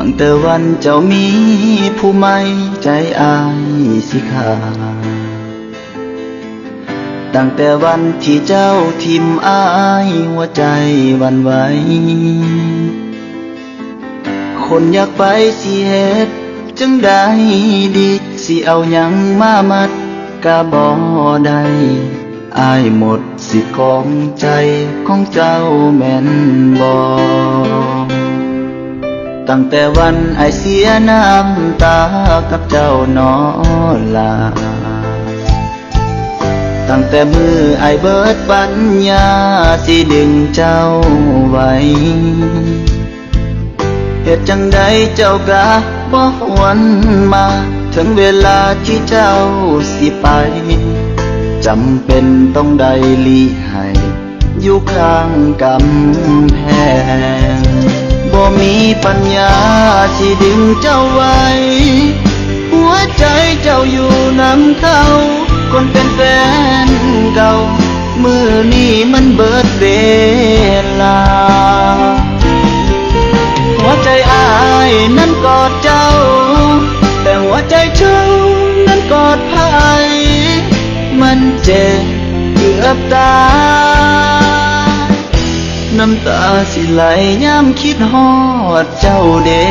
ตั้งแต่วันเจ้ามีผู้ไม่ใจอายสิขาดตั้งแต่วันที่เจ้าทิมอายหัวใจวันไหว คนอยากไปสิเฮ็ดจังได้ดีสิเอาหยังมามัดกะบ่ได้อายหมดสิของใจของเจ้าแม่นบ่ ตั้งแต่วันไอเสียน้ำตากับเจ้านอลา ตั้งแต่มือไอเบิดปัญญาสิดึงเจ้าไว้เหตุจังใดเจ้ากะบ่หวนมา ถึงเวลาที่เจ้าสิไป จำเป็นต้องได้ลีให้อยู่ข้างกำแพง บ่มีปัญญาที่ดึงเจ้าไว้ หัวใจเจ้าอยู่น้ำเขาคนเป็นแฟนเก่า มือนี้มันเบิดเวลา หัวใจอายนั้นกอดเจ้า แต่หัวใจเจ้านั้นกอดไผ่มันเจ็บเกือบตาย น้ำตาสิไหลย้ำคิดฮอดเจ้าเด้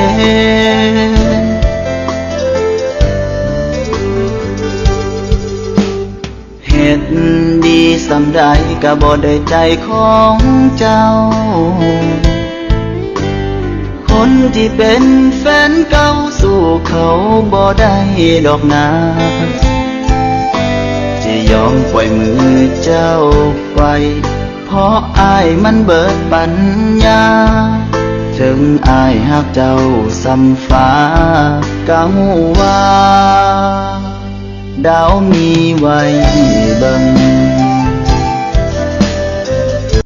เหตุดีสำใดก็บ่ได้ใจของเจ้า คนที่เป็นแฟนเก่าสู่เขาบ่ได้ดอกนาจะยอมปล่อยมือเจ้าไป เพราะอายมันเบิดปัญญา ถึงอายหักเจ้าซ้ำฟ้าก็หูว่า ดาวมีไว้เบิ่ง